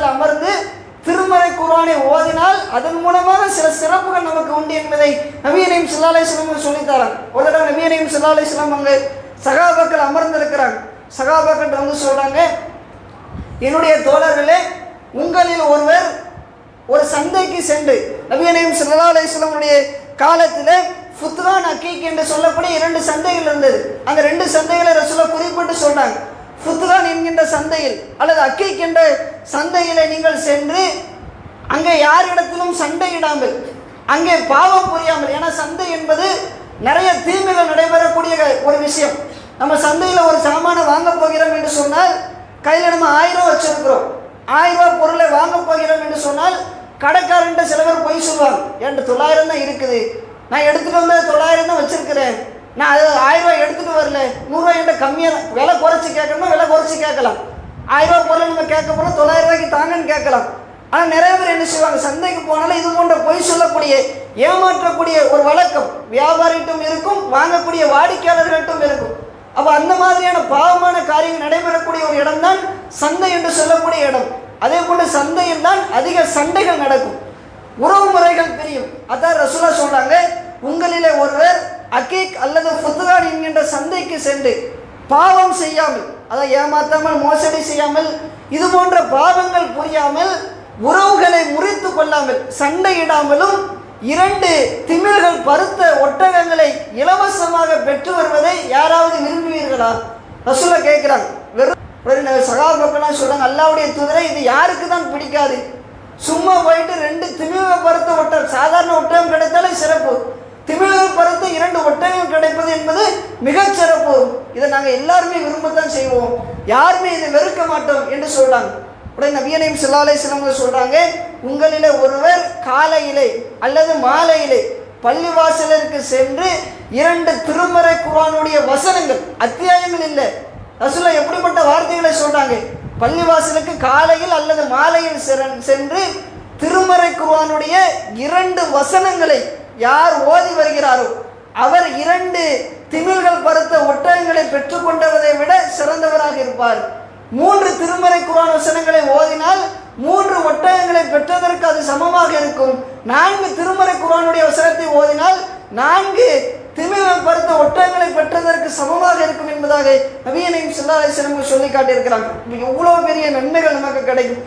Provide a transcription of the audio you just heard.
பள்ளிவாசல் அமர்ந்து திருமறை குரானை ஓதினால் அதன் மூலமாக சில சிறப்புகள் நமக்கு உண்டு என்பதை நவீனையும் சில்லாலேஸ்வரம் சொல்லித்தராங்க. ஒரு தடவை நவீனையும் சில்லாலேஸ்வரம் அங்கே சகாபாக்கள் அமர்ந்திருக்கிறாங்க. சகாபாக்கள் வந்து சொல்றாங்க என்னுடைய தோழர்களே உங்களில் ஒருவர் ஒரு சந்தைக்கு சென்று நவீனையும் சல்லா அலிஸ்லமுடைய காலத்தில் ஃபுத்ரான் அக்கீக் என்று சொல்லக்கூடிய இரண்டு சந்தைகள் இருந்தது. அந்த ரெண்டு சந்தைகளை ரசூலா குறிப்பிட்டு சொன்னாங்க என்கின்ற சந்தையில் அல்லது அக்கீக் என்ற சந்தையில நீங்கள் சென்று அங்கே யாரிடத்திலும் சண்டையிடாமல் அங்கே பாவம் புரியாமல் ஏன்னா சந்தை என்பது நிறைய தீமைகள் நடைபெறக்கூடிய ஒரு விஷயம். நம்ம சந்தையில் ஒரு சாமானை வாங்க போகிறோம் என்று சொன்னால் கையில் நம்ம ஆயிரம் ரூபா வச்சிருக்கிறோம். ஆயிரம் ரூபாய் பொருளை வாங்க போகிறோம் என்று சொன்னால் கடைக்காரன்ட்ட சில பேர் பொய் சொல்லுவாங்க என்கிட்ட தொள்ளாயிரம் தான் இருக்குது. நான் எடுத்துகிட்டு வந்து தொள்ளாயிரம் தான் வச்சிருக்கிறேன். நான் அதை ஆயிரம் ரூபாய் எடுத்துகிட்டு வரல நூறுரூவா என்கிட்ட கம்மியாக தான் விலை குறைச்சி கேட்கணும்னா விலை குறைச்சி கேட்கலாம். ஆயிரம் பொருள் நம்ம கேட்க போனால் தொள்ளாயிரம் ரூபாய்க்கு தாங்கன்னு கேட்கலாம். ஆனால் நிறைய பேர் என்ன செய்வாங்க சந்தைக்கு போனாலும் இது போன்ற பொய் சொல்லக்கூடிய ஏமாற்றக்கூடிய ஒரு வழக்கம் வியாபாரிகிட்டும் இருக்கும் வாங்கக்கூடிய வாடிக்கையாளர்கள்ட்டும் இருக்கும். அப்போ அந்த மாதிரியான பாவமான காரியங்கள் நடைபெறக்கூடிய ஒரு இடம்தான் சந்தை என்று சொல்லக்கூடிய இடம். அதே போல சந்தையில் தான் அதிக சண்டைகள் நடக்கும். உறவு முறைகள் பிரியும். அதான் ரசூலா சொல்கிறாங்க உங்களிலே ஒருவர் அகீக் அல்லது ஃபுத்ரான் என்கின்ற சந்தைக்கு சென்று பாவம் செய்யாமல் அதை ஏமாற்றாமல் மோசடி செய்யாமல் இது போன்ற பாவங்கள் புரியாமல் உறவுகளை முறித்து கொள்ளாமல் சண்டையிடாமலும் இரண்டு திமிர்கள் பருத்த ஒட்டகங்களை இலவசமாக பெற்று வருவதை யாராவது விரும்புவீர்களா? ரசூல கேட்குறாங்க வெறும் உடனே சகாபாக்கெல்லாம் சொல்றாங்க அல்லாவுடைய தூதரை இது யாருக்கு தான் பிடிக்காது? சும்மா போயிட்டு ரெண்டு திமிழக பருத்த ஒட்டகம் சாதாரண ஒட்டகம் கிடைத்தாலே சிறப்பு. ஒட்டகம் கிடைப்பது என்பது மிகச்சிறப்பு இதை நாங்கள் எல்லாருமே விரும்பத்தான் செய்வோம். யாருமே இதை வெறுக்க மாட்டோம் என்று சொல்கிறாங்க உடனே நபியனையும் சிலாலை சிலவங்க சொல்கிறாங்க உங்களில் ஒருவர் காலையிலே அல்லது மாலையிலே பள்ளிவாசலருக்கு சென்று இரண்டு திருமறை குரானுடைய வசனங்கள் அத்தியாயங்கள் இல்லை. ரசூலா எப்படிப்பட்ட வார்த்தைகளை சொல்கிறாங்க பள்ளிவாசலுக்கு காலையில் அல்லது மாலையில் சென்று திருமறை குருவானுடைய இரண்டு வசனங்களை யார் ஓதி வருகிறாரோ அவர் இரண்டு திமில்கள் பருத்த ஒட்டகங்களை பெற்றுக்கொண்டவரை விட சிறந்தவராக இருப்பார். மூன்று திருமறை குரான் வசனங்களை ஓதினால் மூன்று ஒட்டகங்களை பெற்றதற்கு அது சமமாக இருக்கும். நான்கு திருமறை குரானுடைய வசனத்தை ஓதினால் நான்கு திமிழம் பருத்த ஒட்டகங்களை பெற்றதற்கு சமமாக இருக்கும் என்பதாக நவீனையும் சில்லாலை சிலம்பு சொல்லி காட்டியிருக்கிறாங்க. எவ்வளோ பெரிய நன்மைகள் நமக்கு கிடைக்கும்.